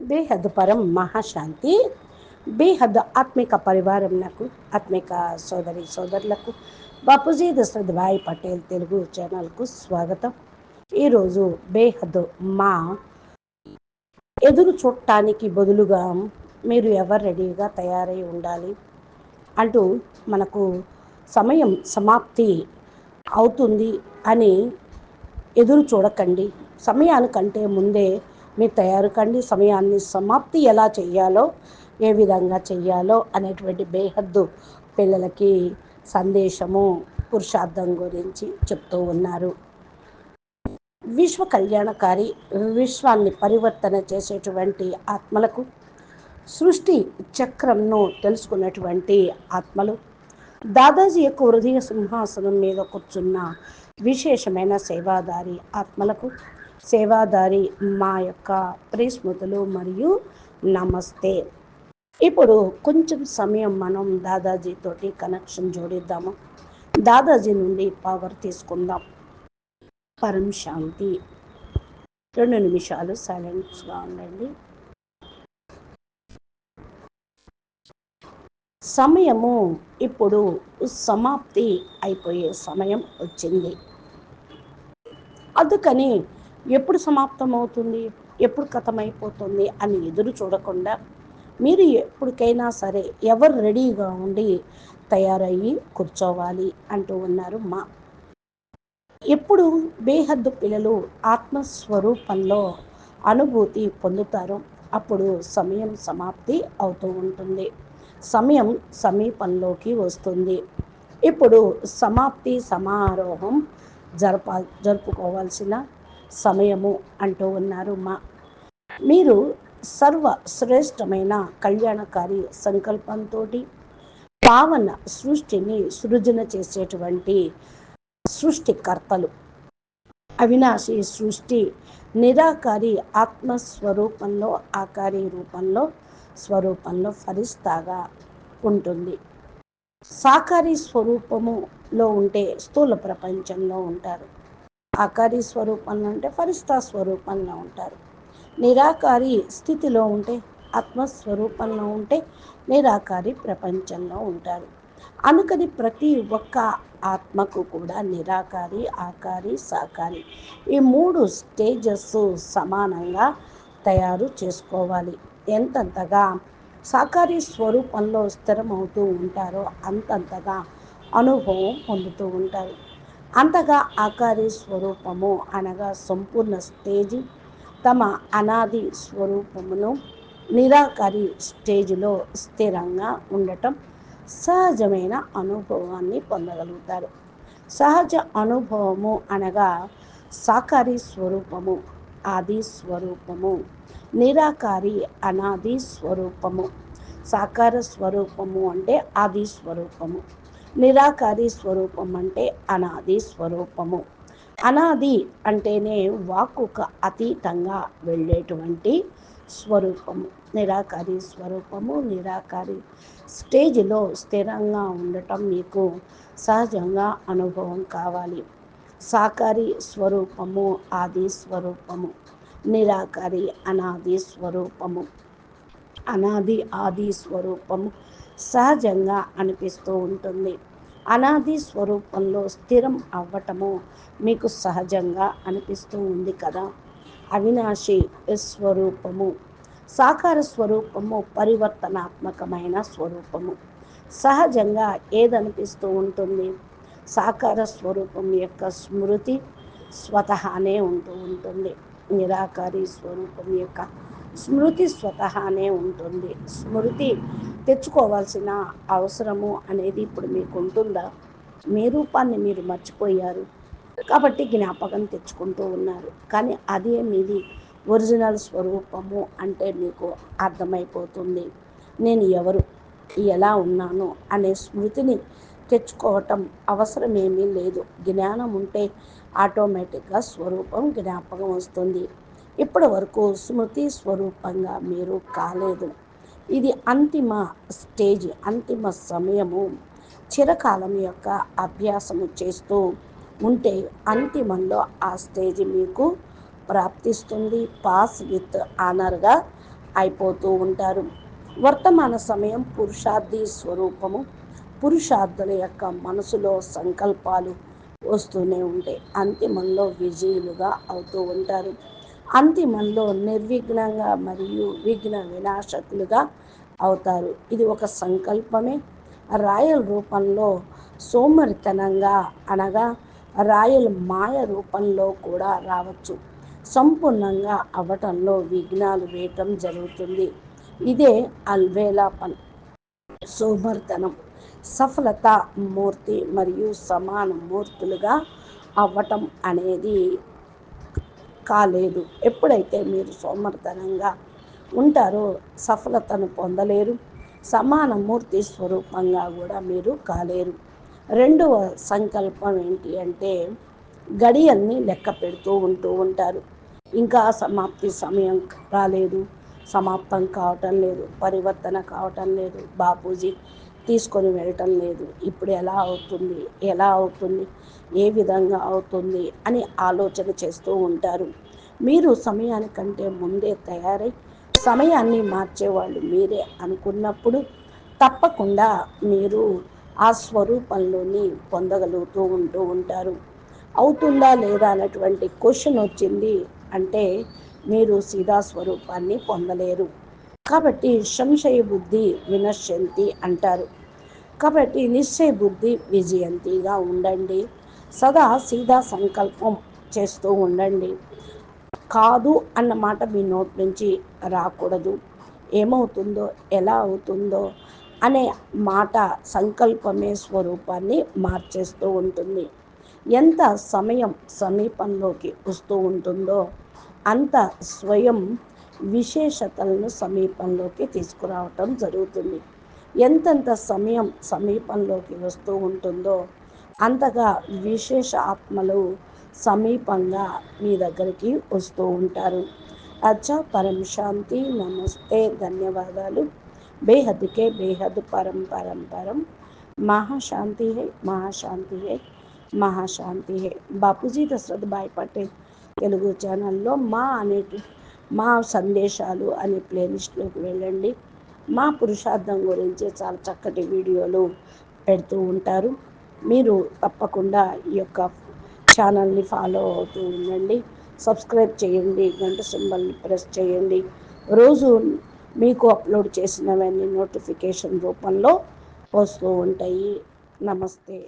బేహద్ పరం మహాశాంతి బేహద్ ఆత్మిక పరివారంకు ఆత్మిక సోదరి సోదరులకు బాపూజీ దశరథ్ భాయ్ పటేల్ తెలుగు ఛానల్కు స్వాగతం. ఈరోజు బేహద్ మా ఎదురు చూడటానికి బదులుగా మీరు ఎవరు రెడీగా తయారై ఉండాలి అంటూ మనకు సమయం సమాప్తి అవుతుంది అని ఎదురు చూడకండి. సమయానికంటే ముందే మీ తయారు కండి సమయాన్ని సమాప్తి ఎలా చేయాలో ఏ విధంగా చెయ్యాలో అనేటువంటి బేహద్దు పిల్లలకి సందేశము పురుషార్థం గురించి చెప్తూ ఉన్నారు. విశ్వ కళ్యాణకారి విశ్వాన్ని పరివర్తన చేసేటువంటి ఆత్మలకు సృష్టి చక్రంను తెలుసుకున్నటువంటి ఆత్మలు దాదాజీ యొక్క హృదయ సింహాసనం మీద కూర్చున్న విశేషమైన సేవాదారి ఆత్మలకు సేవాదారి మా యొక్క ప్రేస్మృతులు మరియు నమస్తే. ఇప్పుడు కొంచెం సమయం మనం దాదాజీ తోటి కనెక్షన్ జోడిద్దాము. దాదాజీ నుండి పవర్ తీసుకుందాం. పరం శాంతి. రెండు నిమిషాలు సైలెంట్స్గా ఉండండి. సమయము ఇప్పుడు సమాప్తి అయిపోయే సమయం వచ్చింది. అందుకని ఎప్పుడు సమాప్తం అవుతుంది ఎప్పుడు కథమైపోతుంది? అని ఎదురు చూడకుండా మీరు ఎప్పటికైనా సరే ఎవరు రెడీగా ఉండి తయారయ్యి కూర్చోవాలి అంటూ ఉన్నారు మా. ఎప్పుడు బేహద్దు పిల్లలు ఆత్మస్వరూపంలో అనుభూతి పొందుతారో. అప్పుడు సమయం సమాప్తి అవుతూ ఉంటుంది. సమయం సమీపంలోకి వస్తుంది. ఇప్పుడు సమాప్తి సమారోహం జరప జరుపుకోవాల్సిన సమయము అంటూ ఉన్నారు మా. మీరు సర్వ శ్రేష్టమైన కళ్యాణకారి సంకల్పంతో పావన సృష్టిని సృజన చేసేటువంటి సృష్టికర్తలు. అవినాశి సృష్టి నిరాకారి ఆత్మస్వరూపంలో ఆకారి రూపంలో స్వరూపంలో ఫరిస్తాగా ఉంటుంది. సాకారి స్వరూపములో ఉంటే స్థూల ప్రపంచంలో ఉంటారు. ఆకారి స్వరూపంలో ఉంటే ఫరిస్తా స్వరూపంలో ఉంటారు. నిరాకారి స్థితిలో ఉంటే ఆత్మస్వరూపంలో ఉంటే నిరాకారి ప్రపంచంలో ఉంటారు. అనుకని ప్రతి ఒక్క ఆత్మకు కూడా నిరాకారి ఆకారి సాకారి ఈ మూడు స్టేజెస్ సమానంగా తయారు చేసుకోవాలి. ఎంతంతగా సాకారి స్వరూపంలో స్థిరమవుతూ ఉంటారో అంతంతగా అనుభవం పొందుతూ ఉంటారు. అంతగా ఆకారి స్వరూపము అనగా సంపూర్ణ స్టేజి తమ అనాది స్వరూపమును నిరాకారి స్టేజ్లో స్థిరంగా ఉండటం సహజమైన అనుభవాన్ని పొందగలుగుతారు. సహజ అనుభవము అనగా సాకారి స్వరూపము ఆది స్వరూపము నిరాకారి అనాది స్వరూపము. సాకార స్వరూపము అంటే ఆది స్వరూపము. నిరాకారి స్వరూపం అంటే అనాది స్వరూపము. అనాది అంటేనే వాక్కుకు అతీతంగా వెళ్ళేటువంటి స్వరూపము. నిరాకారి స్వరూపము నిరాకారి స్టేజ్లో స్థిరంగా ఉండటం మీకు సహజంగా అనుభవం కావాలి. సాకారి స్వరూపము ఆది స్వరూపము నిరాకారి అనాది స్వరూపము. అనాది ఆది స్వరూపము సహజంగా అనిపిస్తూ ఉంటుంది. అనాది స్వరూపంలో స్థిరం అవ్వటము మీకు సహజంగా అనిపిస్తూ ఉంది కదా? అవినాశి స్వరూపము. సాకార స్వరూపము పరివర్తనాత్మకమైన స్వరూపము. సహజంగా ఏదనిపిస్తూ ఉంటుంది? సాకార స్వరూపం యొక్క స్మృతి స్వతహానే ఉంటూ ఉంటుంది. నిరాకారి స్వరూపం యొక్క స్మృతి స్వతహానే ఉంటుంది. స్మృతి తెచ్చుకోవాల్సిన అవసరము అనేది ఇప్పుడు మీకు ఉంటుందా మీ రూపాన్ని మీరు మర్చిపోయారు. కాబట్టి జ్ఞాపకం తెచ్చుకుంటూ ఉన్నారు. కానీ అదే మీది ఒరిజినల్ స్వరూపము అంటే మీకు అర్థమైపోతుంది. నేను ఎవరు? ఎలా ఉన్నాను? అనే స్మృతిని తెచ్చుకోవటం అవసరమేమీ లేదు. జ్ఞానం ఉంటే ఆటోమేటిక్గా స్వరూపం జ్ఞాపకం వస్తుంది. ఇప్పటి వరకు స్మృతి స్వరూపంగా మీరు కాలేదు. ఇది అంతిమ స్టేజ్ అంతిమ సమయము. చిరకాలం యొక్క అభ్యాసము చేస్తూ ఉంటే అంతిమంలో ఆ స్టేజ్ మీకు ప్రాప్తిస్తుంది. పాస్ విత్ ఆనర్గా అయిపోతూ ఉంటారు. వర్తమాన సమయం పురుషార్థి స్వరూపము. పురుషార్థుల యొక్క మనసులో సంకల్పాలు వస్తూనే ఉంటాయి. అంతిమంలో విజయులుగా అవుతూ ఉంటారు. అంతిమంలో నిర్విఘ్నంగా మరియు విఘ్న వినాశకులుగా అవుతారు. ఇది ఒక సంకల్పమే. రాయల్ రూపంలో సోమరితనంగా అనగా రాయల్ మాయ రూపంలో కూడా రావచ్చు. సంపూర్ణంగా అవటంలో విఘ్నాలు వేయటం జరుగుతుంది. ఇదే అల్వేలాపన్ సోమర్తనం సఫలత మూర్తి మరియు సమాన మూర్తులుగా అవ్వటం అనేది కాలేదు. ఎప్పుడైతే మీరు సోమర్తనంగా ఉంటారో సఫలతను పొందలేరు. సమాన మూర్తి స్వరూపంగా కూడా మీరు కాలేరు. రెండవ సంకల్పం ఏంటి అంటే గడియల్ని లెక్క పెడుతూ ఉంటూ ఉంటారు. ఇంకా సమాప్తి సమయం రాలేదు. సమాప్తం కావటం లేదు. పరివర్తన కావటం లేదు. బాపూజీ తీసుకొని వెళ్ళటం లేదు. ఇప్పుడు ఎలా అవుతుంది? ఎలా అవుతుంది? ఏ విధంగా అవుతుంది? అని ఆలోచన చేస్తూ ఉంటారు. మీరు సమయానికంటే ముందే తయారై సమయాన్ని మార్చేవాళ్ళు మీరే అనుకున్నప్పుడు తప్పకుండా మీరు ఆ స్వరూపంలోని పొందగలుగుతూ ఉంటూ ఉంటారు. అవుతుందా లేదా అన్నటువంటి క్వశ్చన్ వచ్చింది అంటే మీరు సీదా స్వరూపాన్ని పొందలేరు. కాబట్టి సంశయ బుద్ధి వినశ్యంతి అంటారు. కాబట్టి నిశ్చయ బుద్ధి విజయంతిగా ఉండండి. సదా సీదా సంకల్పం చేస్తూ ఉండండి. కాదు అన్న మాట మీ నోటి నుంచి రాకూడదు. ఏమవుతుందో ఎలా అవుతుందో అనే మాట సంకల్పమే స్వరూపాన్ని మార్చేస్తూ ఉంటుంది. ఎంత సమయం సమీపంలోకి వస్తూ ఉంటుందో అంత స్వయం విశేషతలను సమీపంలోకి తీసుకురావటం జరుగుతుంది. ఎంతెంత సమయం సమీపంలోకి వస్తూ ఉంటుందో అంతగా విశేష ఆత్మలు సమీపంగా మీ దగ్గరికి వస్తూ ఉంటారు. అచ్చా పరం శాంతి నమస్తే ధన్యవాదాలు. బేహద్కే బేహద్ పరం పరం పరం. మహాశాంతి హై మహాశాంతి హే మహాశాంతి హే. బాపూజీ దశరథ్ భాయ్ పటేల్ తెలుగు ఛానల్లో మా అనేటి మా సందేశాలు అనే ప్లేలిస్ట్లోకి వెళ్ళండి. మా పురుషార్థం గురించి చాలా చక్కటి వీడియోలు పెడుతూ ఉంటారు. మీరు తప్పకుండా ఈ యొక్క ఛానల్ని ఫాలో అవుతూ ఉండండి. సబ్స్క్రైబ్ చేయండి గంట సింబల్ని ప్రెస్ చేయండి. రోజు మీకు అప్లోడ్ చేసినవన్నీ నోటిఫికేషన్ రూపంలో వస్తూ ఉంటాయి. నమస్తే